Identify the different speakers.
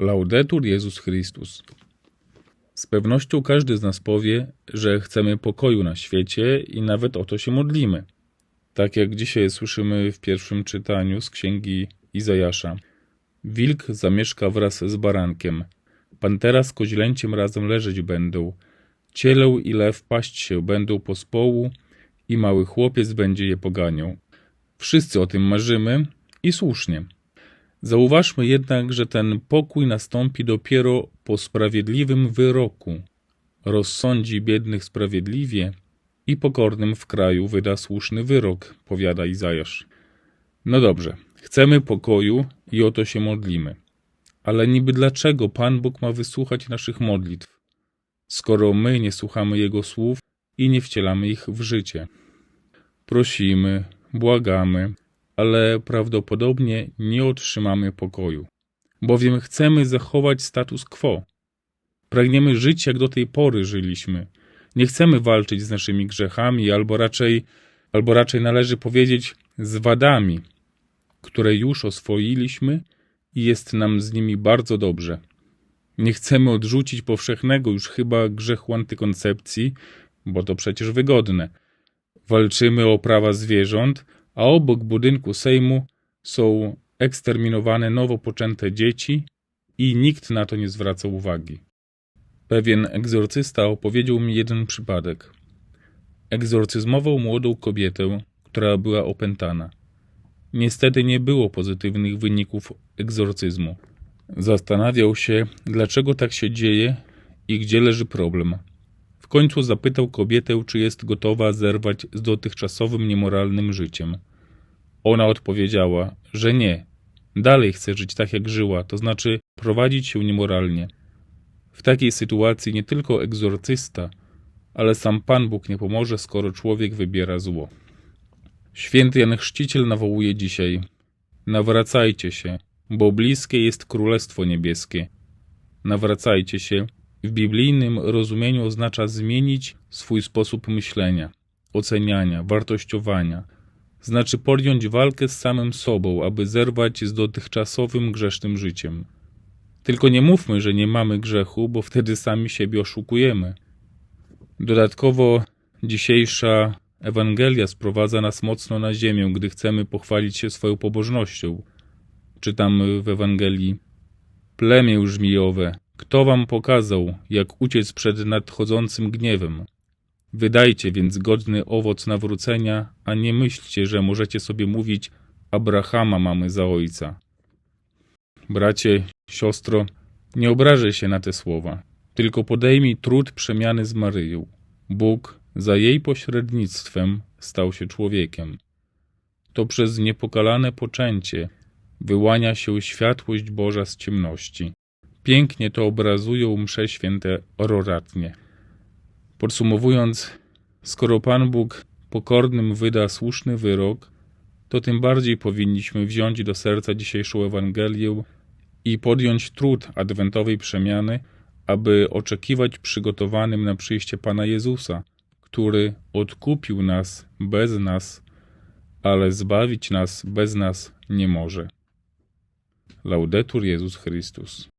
Speaker 1: Laudetur Jezus Chrystus. Z pewnością każdy z nas powie, że chcemy pokoju na świecie i nawet o to się modlimy. Tak jak dzisiaj słyszymy w pierwszym czytaniu z księgi Izajasza. Wilk zamieszka wraz z barankiem, pantera z koźlęciem razem leżeć będą, cieleł i lew paść się będą pospołu i mały chłopiec będzie je poganiał. Wszyscy o tym marzymy i słusznie. Zauważmy jednak, że ten pokój nastąpi dopiero po sprawiedliwym wyroku. Rozsądzi biednych sprawiedliwie i pokornym w kraju wyda słuszny wyrok, powiada Izajasz. No dobrze, chcemy pokoju i o to się modlimy. Ale niby dlaczego Pan Bóg ma wysłuchać naszych modlitw, skoro my nie słuchamy Jego słów i nie wcielamy ich w życie? Prosimy, błagamy, ale prawdopodobnie nie otrzymamy pokoju, bowiem chcemy zachować status quo. Pragniemy żyć jak do tej pory żyliśmy. Nie chcemy walczyć z naszymi grzechami, albo raczej, albo raczej należy powiedzieć z wadami, które już oswoiliśmy i jest nam z nimi bardzo dobrze. Nie chcemy odrzucić powszechnego już chyba grzechu antykoncepcji, bo to przecież wygodne. Walczymy o prawa zwierząt, a obok budynku Sejmu są eksterminowane nowo poczęte dzieci i nikt na to nie zwraca uwagi. Pewien egzorcysta opowiedział mi jeden przypadek. Egzorcyzmował młodą kobietę, która była opętana. Niestety nie było pozytywnych wyników egzorcyzmu. Zastanawiał się, dlaczego tak się dzieje i gdzie leży problem. Końcu zapytał kobietę, czy jest gotowa zerwać z dotychczasowym niemoralnym życiem. Ona odpowiedziała, że nie. Dalej chce żyć tak, jak żyła, to znaczy prowadzić się niemoralnie. W takiej sytuacji nie tylko egzorcysta, ale sam Pan Bóg nie pomoże, skoro człowiek wybiera zło. Święty Jan Chrzciciel nawołuje dzisiaj: Nawracajcie się, bo bliskie jest Królestwo Niebieskie. Nawracajcie się w biblijnym rozumieniu oznacza zmienić swój sposób myślenia, oceniania, wartościowania. Znaczy podjąć walkę z samym sobą, aby zerwać z dotychczasowym grzesznym życiem. Tylko nie mówmy, że nie mamy grzechu, bo wtedy sami siebie oszukujemy. Dodatkowo dzisiejsza Ewangelia sprowadza nas mocno na ziemię, gdy chcemy pochwalić się swoją pobożnością. Czytam w Ewangelii: Plemię żmijowe, kto wam pokazał, jak uciec przed nadchodzącym gniewem? Wydajcie więc godny owoc nawrócenia, a nie myślcie, że możecie sobie mówić: Abrahama mamy za ojca. Bracie, siostro, nie obrażaj się na te słowa, tylko podejmij trud przemiany z Maryją. Bóg za jej pośrednictwem stał się człowiekiem. To przez niepokalane poczęcie wyłania się światłość Boża z ciemności. Pięknie to obrazują msze święte ororatnie. Podsumowując, skoro Pan Bóg pokornym wyda słuszny wyrok, to tym bardziej powinniśmy wziąć do serca dzisiejszą Ewangelię i podjąć trud adwentowej przemiany, aby oczekiwać przygotowanym na przyjście Pana Jezusa, który odkupił nas bez nas, ale zbawić nas bez nas nie może. Laudetur Jezus Chrystus.